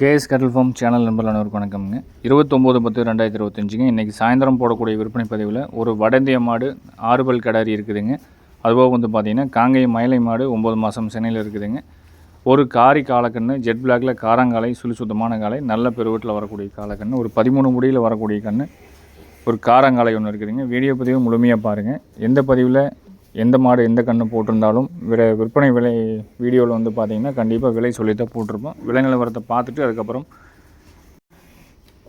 KS கட்டல் form channel நண்பர்கள் அனைவருக்கும் வணக்கம்ங்க. இருபத்தொம்போது பத்து ரெண்டாயிரத்தி இருபத்தஞ்சுங்க. இன்றைக்கி சாயந்தரம் போடக்கூடிய விற்பனை பதிவில் ஒரு வடந்திய மாடு ஆறுபல் கடாரி இருக்குதுங்க. அதுபோக வந்து பார்த்திங்கன்னா காங்கை மயிலை மாடு ஒம்பது மாதம் சென்னையில் இருக்குதுங்க. ஒரு காரி காலக்கண்ணு ஜெட் பிளாக்ல காராங்காலை சுழி சுத்தமான காலை நல்ல பெருவீட்டில் வரக்கூடிய காலக்கண்ணு ஒரு பதிமூணு முடியில் வரக்கூடிய கண்ணு ஒரு காராங்காலை ஒன்று இருக்குதுங்க. வீடியோ பதிவு முழுமையாக பாருங்கள் எந்த பதிவில் எந்த மாடு எந்த கன்று போட்டிருந்தாலும் விலை விற்பனை விலை வீடியோவில் வந்து பார்த்தீங்கன்னா கண்டிப்பாக விலை சொல்லி தான் போட்டிருப்போம். விலை நிலவரத்தை பார்த்துட்டு அதுக்கப்புறம்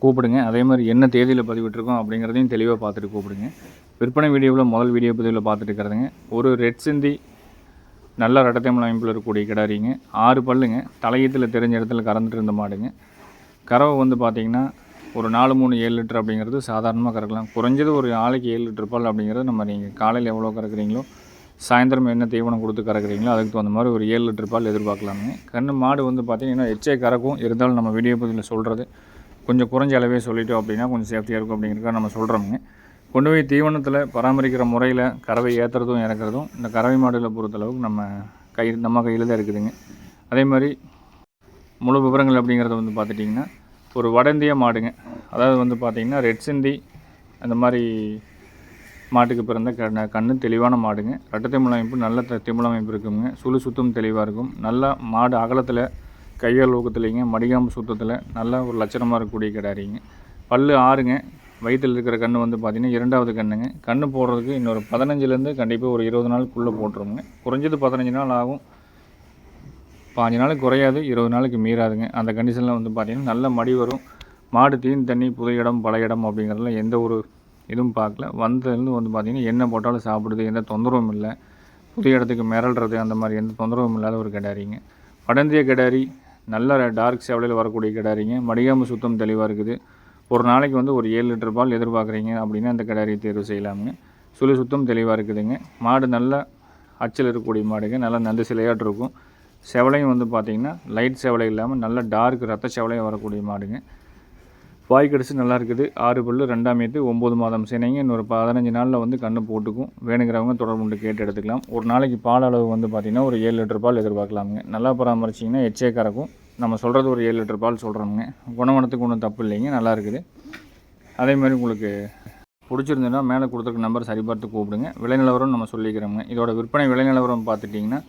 கூப்பிடுங்க. அதே மாதிரி என்ன தேதியில் பதிவிட்டிருக்கோம் அப்படிங்கிறதையும் தெளிவாக பார்த்துட்டு கூப்பிடுங்க. விற்பனை வீடியோவில் முதல் வீடியோ பதிவில் பார்த்துட்டு இருக்கிறதுங்க. ஒரு ரெட் சிந்தி நல்ல ரெட்டத்தமிழ் அமைப்பில் இருக்கக்கூடிய கிடாரிங்க. ஆறு பல்லுங்க. தலையீத்தில் தெரிஞ்ச இடத்துல கறந்துட்டு இருந்த மாடுங்க. கறவை வந்து பார்த்திங்கன்னா ஒரு நாலு மூணு ஏழு லிட்டர் அப்படிங்கிறது சாதாரணமாக கறக்கலாம். குறைஞ்சது ஒரு ஆளைக்கு ஏழு லிட்டர் பால் அப்படிங்கிறது நம்ம நீங்கள் காலையில் எவ்வளோ கறக்குறீங்களோ சாயந்தரம் என்ன தீவனம் கொடுத்து கறக்குறீங்களோ அதுக்கு தகுந்த மாதிரி ஒரு ஏழு லிட்டர் பால் எதிர்பார்க்கலாமே கன்று மாடு வந்து பார்த்திங்கன்னா எச்சே கறக்கும். இருந்தாலும் நம்ம வீடியோ பதிவில் சொல்கிறது கொஞ்சம் குறைஞ்ச அளவே சொல்லிட்டோம் அப்படின்னா கொஞ்சம் சேஃப்டியாக இருக்கும் அப்படிங்கிறதுக்காக நம்ம சொல்கிறோமுங்க கொண்டு போய் தீவனத்தில் பராமரிக்கிற முறையில் கறவை ஏற்றுறதும் இறக்குறதும் இந்த கறவை மாடுகளை பொறுத்தளவுக்கு நம்ம கை நம்ம கையில் தான் இருக்குதுங்க. அதே மாதிரி முழு விவரங்கள் அப்படிங்கிறத வந்து பார்த்துட்டிங்கன்னா ஒரு வட இந்திய மாடுங்க. அதாவது வந்து பார்த்திங்கன்னா ரெட் சிந்தி அந்த மாதிரி மாட்டுக்கு பிறந்த கண்ணு கண்ணு தெளிவான மாடுங்க. ரெட்டத்திமிழ் அமைப்பு நல்ல த- திமிழ் அமைப்பு இருக்குங்க. சுழி சுத்தம் தெளிவாக இருக்கும். நல்லா மாடு அகலத்தில் கையால் ஊக்கத்துலேங்க மடிகாம்பு சுத்தத்தில் நல்லா ஒரு லட்சணமாக இருக்கக்கூடிய கிடாரிங்க பல் ஆறுங்க. வயிற்றில் இருக்கிற கன்று வந்து பார்த்திங்கன்னா இரண்டாவது கண்ணுங்க. கன்று போடுறதுக்கு இன்னொரு பதினஞ்சுலேருந்து கண்டிப்பாக ஒரு இருபது நாளுக்குள்ளே போட்டுருவோங்க. குறைஞ்சது பதினஞ்சு நாள் ஆகும். பாஞ்சு நாளைக்கு குறையாது இருபது நாளைக்கு மீறாதுங்க. அந்த கண்டிஷனில் வந்து பார்த்திங்கன்னா நல்ல மடி வரும். மாடு தீன் தண்ணி புது இடம் பழைய இடம் அப்படிங்கிறதுல எந்த ஒரு எதுவும் பார்க்கல. வந்ததுலேருந்து வந்து பார்த்திங்கன்னா என்ன போட்டாலும் சாப்பிடுது எந்த தொந்தரவும் இல்லை. புது இடத்துக்கு மிரள்றது அந்த மாதிரி எந்த தொந்தரவும் இல்லாத ஒரு கிடாரிங்க. வடந்திய கிடாரி நல்ல டார்க் சேவலையில் வரக்கூடிய கிடாரிங்க. மடிகாம்பு சுத்தம் தெளிவாக இருக்குது. ஒரு நாளைக்கு வந்து ஒரு ஏழு லிட்டர் பால் எதிர்பார்க்குறீங்க அப்படின்னா அந்த கிடாரியை தேர்வு செய்யலாமுங்க. சுழி சுத்தம் தெளிவாக இருக்குதுங்க. மாடு நல்ல அச்சில் இருக்கக்கூடிய மாடுங்க. நல்லா நந்து சிலையாட்டு இருக்கும். செவலையும் வந்து பார்த்திங்கன்னா லைட் செவலை இல்லாமல் நல்ல டார்க் ரத்த செவலையும் வரக்கூடிய மாடுங்க. வாய் கடிச்சு நல்லா இருக்குது. ஆறு பல்லு ரெண்டாம் ஏத்து ஒம்பது மாதம் சினைங்க. இன்னொரு பதினஞ்சு நாளில் வந்து கன்று போட்டுக்கும். வேணுங்கிறவங்க தொடர்பு கொண்டு கேட்டு எடுத்துக்கலாம். ஒரு நாளைக்கு பால் அளவு வந்து பார்த்திங்கன்னா ஒரு ஏழு லிட்டர் பால் எதிர்பார்க்கலாமுங்க. நல்லா பராமரிச்சிங்கன்னா எச்சே கறக்கும். நம்ம சொல்கிறது ஒரு ஏழு லிட்டர் பால் சொல்கிறோமுங்க குணவனத்துக்கு ஒன்றும் தப்பு இல்லைங்க. நல்லா இருக்குது. அதே மாதிரி உங்களுக்கு பிடிச்சிருந்ததுன்னா மேலே கொடுத்துருக்க நம்பர் சரிபார்த்து கூப்பிடுங்க. விலை நிலவரம் நம்ம சொல்லிக்கிறோங்க இதோட விற்பனை விலை நிலவரம் பார்த்துட்டிங்கன்னா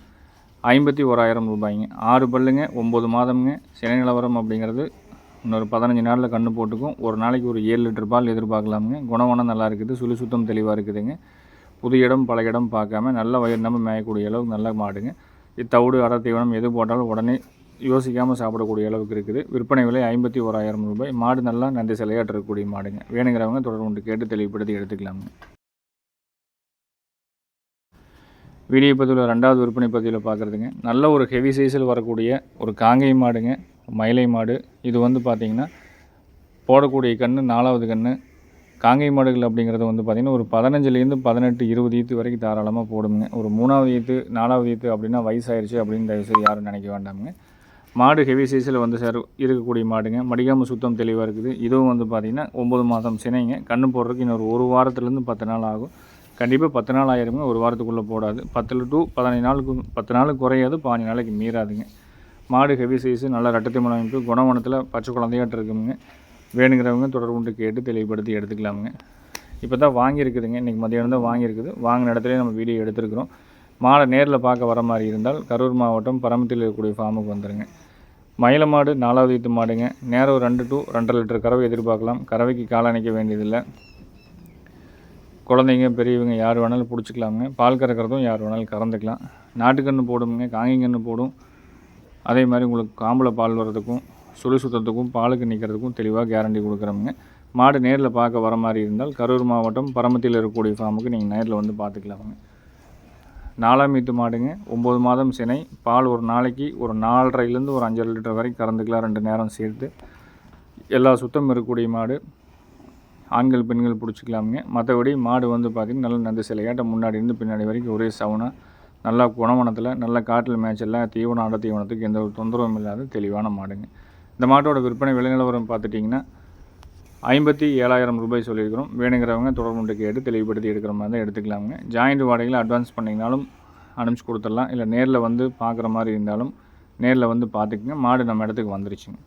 ஐம்பத்தி ஓராயிரம் ரூபாய்ங்க. ஆறு பல்லுங்க ஒம்பது மாதம்ங்க. சிலை நிலவரம் அப்படிங்கிறது இன்னொரு பதினஞ்சு நாளில் கன்று போட்டுக்கும். ஒரு நாளைக்கு ஒரு ஏழு லிட்டர் பால் எதிர்பார்க்கலாமுங்க. குணவனம் நல்லா இருக்குது. சுழி சுத்தம் தெளிவாக இருக்குதுங்க. புது இடம் பல இடம் பார்க்காம நல்ல வயிறு நம்ம மேயக்கூடிய அளவுக்கு நல்ல மாடுங்க. தவிடு அடை தீவனம் எது போட்டாலும் உடனே யோசிக்காமல் சாப்பிடக்கூடிய அளவுக்கு இருக்குது. விற்பனை விலை ஐம்பத்தி ஓராயிரம் ரூபாய். மாடு நல்லா நன்றி சிலையாட்டு இருக்கக்கூடிய மாடுங்க. வேணுங்கிறவங்க தொடர்பு கொண்டு கேட்டு தெளிவுபடுத்தி எடுத்துக்கலாமுங்க. வீடியோ பதிவில் ரெண்டாவது விற்பனை பதிவில் பார்க்குறதுங்க நல்ல ஒரு ஹெவி சைஸில் வரக்கூடிய ஒரு காங்கை மாடுங்க மயிலை மாடு. இது வந்து பார்த்திங்கன்னா போடக்கூடிய கன்று நாலாவது கன்று காங்கை மாடுகள் அப்படிங்கிறது வந்து பார்த்திங்கன்னா ஒரு பதினஞ்சுலேருந்து பதினெட்டு இருபது ஈத்து வரைக்கும் தாராளமாக போடுங்க. ஒரு மூணாவது ஈத்து நாலாவது ஈத்து அப்படின்னா வயசாயிருச்சு அப்படின்னு தயவுசெய்து யாரும் நினைக்க வேண்டாமுங்க. மாடு ஹெவி சைஸில் வந்து சார் இருக்கக்கூடிய மாடுங்க. மடிக்காமல் சுத்தம் தெளிவாக இருக்குது. இதுவும் வந்து பார்த்திங்கன்னா ஒம்பது மாதம் சினைங்க. கன்று போடுறதுக்கு இன்னொரு ஒரு வாரத்துலேருந்து பத்து நாள் ஆகும். கண்டிப்பாக பத்து நாள் ஆயிருங்க ஒரு வாரத்துக்குள்ளே போடாது. பத்தில் டு பதினஞ்சு நாளுக்கு பத்து நாளுக்கு குறையாது பாஞ்சு நாளைக்கு மீறாதுங்க. மாடு ஹெவி சைஸு நல்ல ரெட்டத்திமலை அமைப்பு குணவனத்தில் பச்சை குழந்தையாட்டு இருக்குங்க. வேணுங்கிறவங்க தொடர்பு கொண்டு கேட்டு தெளிவுபடுத்தி எடுத்துக்கலாமுங்க. இப்போ தான் வாங்கியிருக்குதுங்க. இன்றைக்கி மதியானம் தான் வாங்கியிருக்குது. வாங்கின இடத்துல நம்ம வீடியோ எடுத்துருக்குறோம். மாடை நேரில் பார்க்க வர மாதிரி இருந்தால் கரூர் மாவட்டம் பரமத்தில் இருக்கக்கூடிய ஃபார்முக்கு வந்துடுங்க மயில மாடு நாலாவது ஈத்து மாடுங்க. நேரம் ஒரு ரெண்டு டு ரெண்டரை லிட்டர் கறவை எதிர்பார்க்கலாம். கறவைக்கு காலணிக்க வேண்டியதில்லை. குழந்தைங்க பெரியவங்க யார் வேணாலும் பிடிச்சிக்கலாமுங்க. பால் கறக்கிறதும் யார் வேணாலும் கறந்துக்கலாம். நாட்டுக்கன்று போடுங்க காங்கிங்கன்று போடும். அதே மாதிரி உங்களுக்கு காம்பில் பால் வர்றதுக்கும் சுழி சுத்தத்துக்கும் பாலுக்கு நிற்கிறதுக்கும் தெளிவாக கேரண்டி கொடுக்குறோமுங்க. மாடு நேரில் பார்க்க வர மாதிரி இருந்தால் கரூர் மாவட்டம் பரமத்தில் இருக்கக்கூடிய ஃபார்முக்கு நீங்கள் நேரில் வந்து பார்த்துக்கலாமுங்க. நாலாம் மீத்து மாடுங்க ஒம்பது மாதம் சினை பால் ஒரு நாளைக்கு ஒரு நாலரைலேருந்து ஒரு அஞ்சரை லிட்டர் வரைக்கும் கறந்துக்கலாம் ரெண்டு நேரம் சேர்த்து. எல்லா சுத்தம் இருக்கக்கூடிய மாடு. ஆண்கள் பெண்கள் பிடிச்சிக்கலாமுங்க. மற்றபடி மாடு வந்து பார்த்திங்கன்னா நல்ல நந்த சிலையாட்ட முன்னாடி இருந்து பின்னாடி வரைக்கும் ஒரே சவுனாக நல்லா குணவனத்தில் நல்ல காட்டில் மேய்ச்சலில் தீவனம் அட தீவனத்துக்கு எந்த ஒரு தொந்தரவும் இல்லாத தெளிவான மாடுங்க. இந்த மாட்டோட விற்பனை விலை நிலவரம் பார்த்துட்டிங்கன்னா ஐம்பத்தி ஏழாயிரம் ரூபாய் சொல்லியிருக்கிறோம். வேணுங்கிறவங்க தொடர்புண்டு கேட்டு தெளிவுபடுத்தி எடுக்கிற மாதிரி தான் எடுத்துக்கலாமுங்க. ஜாயிண்ட் வாடகையில் அட்வான்ஸ் பண்ணிங்கனாலும் அனுப்பிச்சி கொடுத்துடலாம். இல்லை நேரில் வந்து பார்க்குற மாதிரி இருந்தாலும் நேரில் வந்து பார்த்துக்குங்க மாடு நம்ம இடத்துக்கு வந்துருச்சுங்க.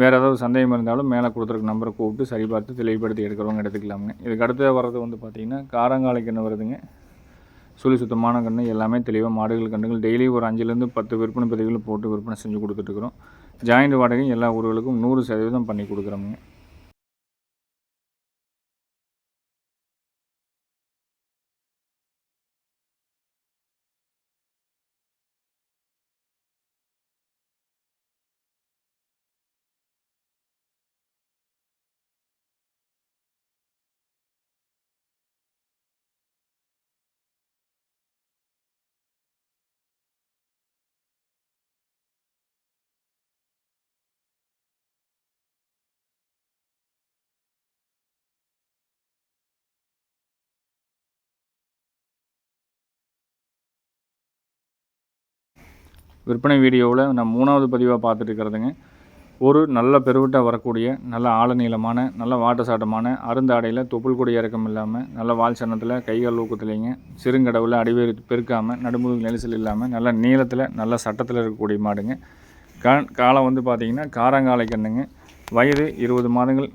வேறு ஏதாவது சந்தேகம் இருந்தாலும் மேலே கொடுத்துருக்க நம்பரை கூப்பிட்டு சரிபார்த்து தெளிவுபடுத்தி எடுக்கிறவங்க எடுத்துக்கலாமுங்க இதுக்கு அடுத்து வர்றது வந்து பார்த்திங்கன்னா காரங்காலை கன்று வருதுங்க சுழி சுத்தமான கன்று எல்லாமே தெளிவாக மாடுகள் கன்றுகள். டெய்லி ஒரு அஞ்சுலேருந்து பத்து விற்பனை பதிவுகள் போட்டு விற்பனை செஞ்சு கொடுத்துட்ருக்குறோம் ஜாயிண்ட் வாடகையும் எல்லா ஊர்களுக்கும் நூறு சதவீதம் பண்ணி கொடுக்குறோமுங்க. விற்பனை வீடியோவில் நான் மூணாவது பதிவாக பார்த்துட்டு இருக்கிறதுங்க ஒரு நல்ல பெருவிட்ட வரக்கூடிய நல்ல ஆழநீளமான நல்ல வாட்டசாட்டமான அருந்தாடையில் தொப்புள் கொடி இறக்கம் இல்லாமல் நல்ல வால் சன்னத்தில் கைகள் ஊக்கத்துலேங்க சிறுங்கடவில் அடிவேறு பெருக்காமல் நடுமுதுகு நெரிசல் இல்லாமல் நல்ல நீளத்தில் நல்ல சட்டத்தில் இருக்கக்கூடிய மாடுங்க. காலம் வந்து பார்த்திங்கன்னா காரங்காலை கண்ணுங்க வயது இருபது மாதங்கள்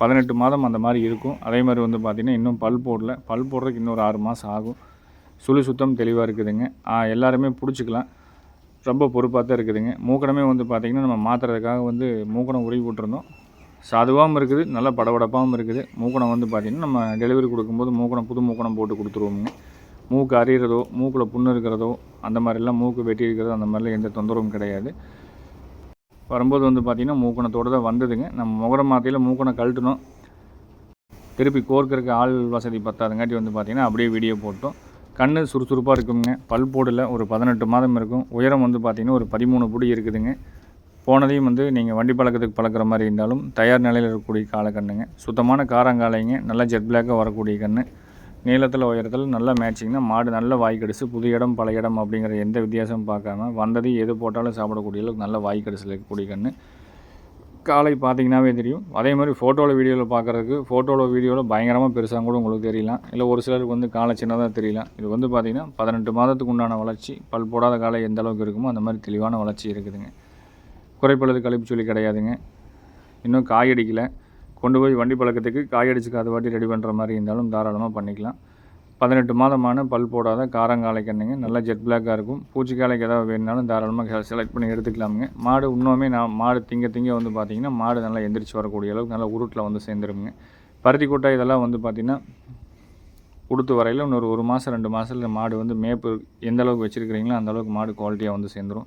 பதினெட்டு மாதம் அந்த மாதிரி இருக்கும். அதே மாதிரி வந்து பார்த்திங்கன்னா இன்னும் பல் போடல. பல் போடுறதுக்கு இன்னொரு ஆறு மாதம் ஆகும். சுழி சுத்தம் தெளிவாக இருக்குதுங்க. எல்லாருமே பிடிச்சிக்கலாம். ரொம்ப பொறுப்பாக தான் இருக்குதுங்க. மூக்கணமே வந்து பார்த்திங்கன்னா நம்ம மாற்றுறதுக்காக வந்து மூக்கணம் உருவி விட்டுருந்தோம் சாதுவாகவும் இருக்குது நல்லா படபடப்பாகவும் இருக்குது. மூக்கணம் வந்து பார்த்திங்கன்னா நம்ம டெலிவரி கொடுக்கும்போது மூக்கணம் புது மூக்கணம் போட்டு கொடுத்துருவோங்க மூக்கு அறிகிறதோ மூக்கில் புண்ணு இருக்கிறதோ அந்த மாதிரிலாம் மூக்கு வெட்டி இருக்கிறதோ அந்த மாதிரிலாம் எந்த தொந்தரவும் கிடையாது. வரும்போது வந்து பார்த்திங்கன்னா மூக்கணத்தோடு தான் வந்ததுங்க. நம்ம முகரம் மாத்தையில் மூக்கணம் கழட்டணும் திருப்பி கோர்க்கறக்கு ஆள் வசதி பத்தாதுங்காட்டி வந்து பார்த்திங்கன்னா அப்படியே வீடியோ போட்டோம். கண் சுறுசுறுப்பாக இருக்குங்க. பல் போடல ஒரு பதினெட்டு மாதம் இருக்கும். உயரம் வந்து பார்த்திங்கன்னா ஒரு பதிமூணு புடி இருக்குதுங்க. போனதையும் வந்து நீங்கள் வண்டி பழக்கத்துக்கு பழக்கிற மாதிரி இருந்தாலும் தயார் நிலையில் இருக்கக்கூடிய காலக்கண்ணுங்க. சுத்தமான காரங்காலைங்க நல்லா ஜெட் பிளாக்காக வரக்கூடிய கன்று நீளத்தில் உயரத்தில் நல்லா மேட்சிங்னா மாடு நல்ல வாய்க்கடிச்சு புது இடம் பழைய இடம் அப்படிங்கிற எந்த வித்தியாசமும் பார்க்காம வந்ததையும் எது போட்டாலும் சாப்பிடக்கூடிய அளவுக்கு நல்ல வாய்க்கடிச்சில் இருக்கக்கூடிய கன்று காலை பார்த்தீங்கன்னாவே தெரியும். அதே மாதிரி ஃபோட்டோவில் வீடியோவில் பார்க்குறதுக்கு ஃபோட்டோவில் வீடியோவில் பயங்கரமாக பெருசாக கூட உங்களுக்கு தெரியலாம். இல்லை ஒரு சிலருக்கு வந்து காலை சின்னதாக தெரியலாம். இது வந்து பார்த்திங்கன்னா பதினெட்டு மாதத்துக்கு உண்டான வளர்ச்சி பல் போடாத காலை எந்த அளவுக்கு இருக்குமோ அந்த மாதிரி தெளிவான வளர்ச்சி இருக்குதுங்க. குறைப்பழுது கழிப்பு சொல்லி கிடையாதுங்க. இன்னும் காய் அடிக்கலை. கொண்டு போய் வண்டி பழக்கத்துக்கு காய் அடிச்சுக்கு அது வாட்டி ரெடி பண்ணுற மாதிரி இருந்தாலும் தாராளமாக பண்ணிக்கலாம். பதினெட்டு மாதமான பல் போடாத காரங்காலை கண்ணுங்க. நல்லா ஜெட் பிளாக்காக இருக்கும். பூச்சிக்காலைக்கு ஏதாவது வேணுனாலும் தாராளமாக செலக்ட் பண்ணி எடுத்துக்கலாமுங்க. மாடு இன்னுமே நான் மாடு திங்க திங்க வந்து பார்த்திங்கன்னா மாடு நல்லா எந்திரிச்சு வரக்கூடிய அளவுக்கு நல்லா உருட்டில் வந்து சேர்ந்துருங்க பருத்தி கொட்டை இதெல்லாம் வந்து பார்த்திங்கன்னா கொடுத்து வரையில் இன்னொரு ஒரு மாதம் ரெண்டு மாதத்தில் மாடு வந்து மேப்பு எந்த அளவுக்கு வச்சுருக்கிறீங்களோ அந்த அளவுக்கு மாடு குவாலிட்டியாக வந்து சேர்ந்துரும்.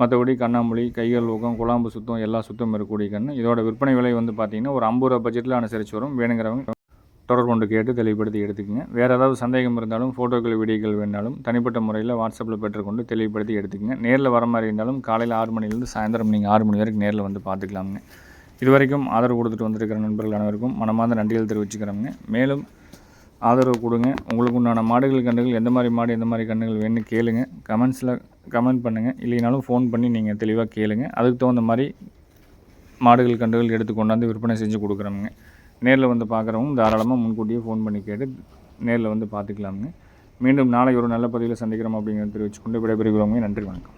மற்றபடி கண்ணாமூலி கைகள் ஊக்கம் குழாம்பு சுத்தம் எல்லா சுத்தம் இருக்கக்கூடிய கன்று இதோட விற்பனை விலை வந்து பார்த்திங்கன்னா ஒரு ஐம்பது ரூபா பட்ஜெட்டில் அனுசரித்து வரும். வேணுங்கிறவங்க தொடர்பு கொண்டு கேட்டு தெளிவுபடுத்தி எடுத்துக்கங்க. வேறு ஏதாவது சந்தேகம் இருந்தாலும் ஃபோட்டோக்கள் வீடியோக்கள் வேணாலும் தனிப்பட்ட முறையில் வாட்ஸ்அப்பில் பெற்றுக்கொண்டு தெளிவுபடுத்தி எடுத்துக்கங்க. நேரில் வர மாதிரி இருந்தாலும் காலையில் ஆறு மணிலேருந்து சாயந்தரம் நீங்கள் ஆறு மணி வரைக்கும் நேரில் வந்து பார்த்துக்கலாமுங்க. இது வரைக்கும் ஆதரவு கொடுத்துட்டு வந்திருக்கிற நண்பர்கள் அனைவருக்கும் மனமார்ந்த நன்றிகள் தெரிவிச்சுக்கிறோங்க. மேலும் ஆதரவு கொடுங்க. உங்களுக்கு உண்டான மாடுகள் கன்றுகள் எந்த மாதிரி மாடு எந்த மாதிரி கன்றுகள் வேணும்னு கேளுங்க. கமெண்ட்ஸில் கமெண்ட் பண்ணுங்கள் இல்லைனாலும் ஃபோன் பண்ணி நீங்கள் தெளிவாக கேளுங்க. அதுக்கு தகுந்த மாதிரி மாடுகள் கன்றுகள் எடுத்து கொண்டாந்து விற்பனை செஞ்சு கொடுக்குறோமுங்க. நேரில் வந்து பார்க்குறவங்க தாராளமாக முன்கூட்டியே ஃபோன் பண்ணி கேட்டு நேரில் வந்து பார்த்துக்கலாமுங்க மீண்டும் நாளை ஒரு நல்ல பதிவில் சந்திக்கிறோம் அப்படிங்கிறத தெரிவிச்சுக்கொண்டு விடைபெறுகிறோங்க நன்றி வணக்கம்.